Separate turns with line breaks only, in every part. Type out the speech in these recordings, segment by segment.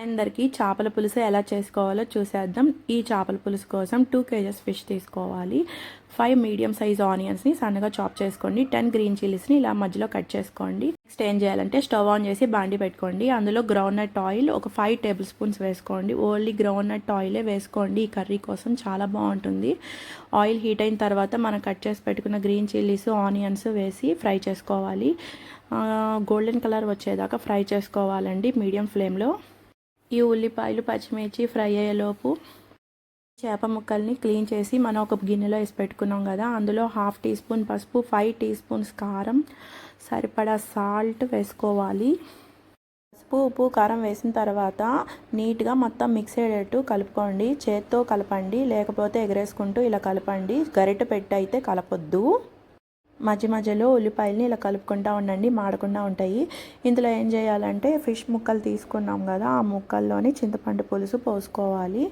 అందరికీ చేపల పులుసు ఎలా చేసుకోవాలో చూసేద్దాం. ఈ చేపల పులుసు కోసం టూ కేజెస్ ఫిష్ తీసుకోవాలి. ఫైవ్ మీడియం సైజ్ ఆనియన్స్ని సన్నగా చాప్ చేసుకోండి. టెన్ గ్రీన్ చిల్లీస్ని ఇలా మధ్యలో కట్ చేసుకోండి. నెక్స్ట్ ఏం చేయాలంటే స్టవ్ ఆన్ చేసి బాండి పెట్టుకోండి. అందులో గ్రౌండ్ నట్ ఆయిల్ ఒక ఫైవ్ టేబుల్ స్పూన్స్ వేసుకోండి ఓన్లీ గ్రౌండ్నట్ ఆయిలే వేసుకోండి. ఈ కర్రీ కోసం చాలా బాగుంటుంది. ఆయిల్ హీట్ అయిన తర్వాత మనం కట్ చేసి పెట్టుకున్న గ్రీన్ చిల్లీస్ ఆనియన్స్ వేసి ఫ్రై చేసుకోవాలి. గోల్డెన్ కలర్ వచ్చేదాకా ఫ్రై చేసుకోవాలండి. మీడియం ఫ్లేమ్లో ఈ ఉల్లిపాయలు పచ్చిమిర్చి ఫ్రై అయ్యేలోపు చేప ముక్కల్ని క్లీన్ చేసి మనం ఒక గిన్నెలో వేసి పెట్టుకున్నాం కదా అందులో హాఫ్ టీ స్పూన్ పసుపు ఫైవ్ టీ స్పూన్స్ కారం సరిపడా సాల్ట్ వేసుకోవాలి. పసుపు ఉప్పు కారం వేసిన తర్వాత నీట్గా మొత్తం మిక్స్ అయ్యేటట్టు కలుపుకోండి. చేత్తో కలపండి లేకపోతే ఎగరేసుకుంటూ ఇలా కలపండి. గరిటె పెట్టి అయితే కలపొద్దు. మధ్య మధ్యలో ఉల్లిపాయలని ఇలా కలుపుకుంటూ ఉండండి మాడకుండా ఉంటాయి. ఇందులో ఏం చేయాలంటే ఫిష్ ముక్కలు తీసుకున్నాం కదా ఆ ముక్కల్లోనే చింతపండు పులుసు పోసుకోవాలి.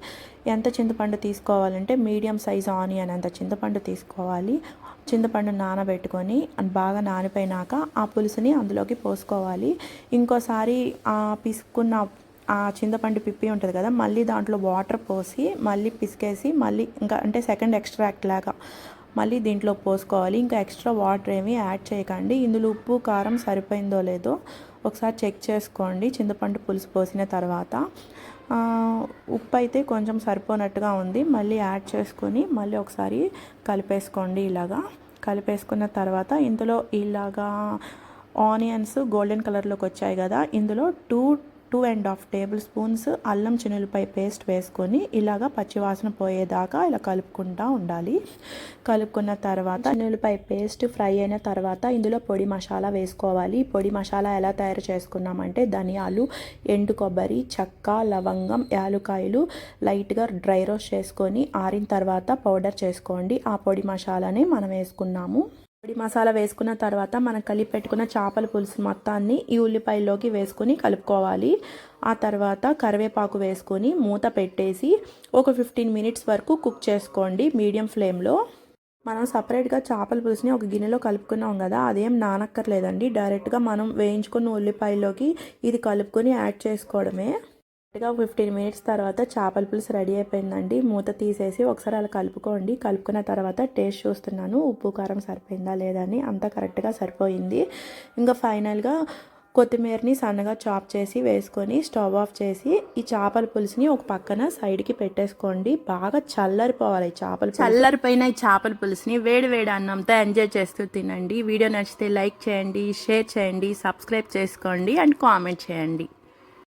ఎంత చింతపండు తీసుకోవాలంటే మీడియం సైజ్ ఆనియన్ అంత చింతపండు తీసుకోవాలి. చింతపండు నానబెట్టుకొని బాగా నానిపోయినాక ఆ పులుసుని అందులోకి పోసుకోవాలి. ఇంకోసారి ఆ పిసుకున్న ఆ చింతపండు పిప్పి ఉంటుంది కదా మళ్ళీ దాంట్లో వాటర్ పోసి మళ్ళీ పిసికేసి మళ్ళీ ఇంకా అంటే సెకండ్ ఎక్స్ట్రాక్ట్ లాగా మళ్ళీ దీంట్లో పోసుకోవాలి. ఇంకా ఎక్స్ట్రా వాటర్ ఏమీ యాడ్ చేయకండి. ఇందులో ఉప్పు కారం సరిపోయిందో లేదో ఒకసారి చెక్ చేసుకోండి. చింతపండు పులుసు పోసిన తర్వాత. ఉప్పు అయితే కొంచెం సరిపోనట్టుగా ఉంది. మళ్ళీ యాడ్ చేసుకొని మళ్ళీ ఒకసారి కలిపేసుకోండి ఇలాగా. కలిపేసుకున్న తర్వాత ఇందులో ఇలాగా ఆనియన్స్ గోల్డెన్ కలర్లోకి వచ్చాయి కదా. ఇందులో two two and half tablespoons అల్లం చినులపై పేస్ట్ వేసుకొని ఇలాగా పచ్చివాసన పోయేదాకా ఇలా కలుపుకుంటూ ఉండాలి. కలుపుకున్న తర్వాత చినులపై పేస్ట్ ఫ్రై అయిన తర్వాత ఇందులో పొడి మసాలా వేసుకోవాలి. పొడి మసాలా ఎలా తయారు చేసుకున్నామంటే ధనియాలు ఎండు కొబ్బరి చెక్క లవంగం యాలుకాయలు లైట్గా డ్రై రోస్ట్ చేసుకొని ఆరిన తర్వాత పౌడర్ చేసుకోండి. ఆ పొడి మసాలానే మనం వేసుకున్నాము. పొడి మసాలా వేసుకున్న తర్వాత మనం కలిపి పెట్టుకున్న చేపల పులుసు మొత్తాన్ని ఈ ఉల్లిపాయల్లోకి వేసుకొని కలుపుకోవాలి. ఆ తర్వాత కరివేపాకు వేసుకొని మూత పెట్టేసి ఒక ఫిఫ్టీన్ మినిట్స్ వరకు కుక్ చేసుకోండి మీడియం ఫ్లేమ్లో. మనం సపరేట్గా చేపల పులుసుని ఒక గిన్నెలో కలుపుకున్నాం కదా అదేం నానక్కర్లేదండి. డైరెక్ట్గా మనం వేయించుకున్న ఉల్లిపాయల్లోకి ఇది కలుపుకొని యాడ్ చేసుకోవడమే. కరెక్ట్గా ఫిఫ్టీన్ మినిట్స్ తర్వాత చేపల పులుసు రెడీ అయిపోయిందండి. మూత తీసేసి ఒకసారి అలా కలుపుకోండి. కలుపుకున్న తర్వాత టేస్ట్ చూస్తున్నాను. ఉప్పు కారం సరిపోయిందా లేదా అని అంతా కరెక్ట్గా సరిపోయింది. ఇంకా ఫైనల్గా కొత్తిమీరని సన్నగా చాప్ చేసి వేసుకొని స్టవ్ ఆఫ్ చేసి ఈ చేపల పులుసుని ఒక పక్కన సైడ్కి పెట్టేసుకోండి. బాగా చల్లరిపోవాలి చేపలు చల్లరిపోయిన ఈ చేపల పులుసుని వేడి వేడి అన్నంతో ఎంజాయ్ చేస్తూ తినండి. వీడియో నచ్చితే లైక్ చేయండి షేర్ చేయండి సబ్స్క్రైబ్ చేసుకోండి అండ్ కామెంట్ చేయండి.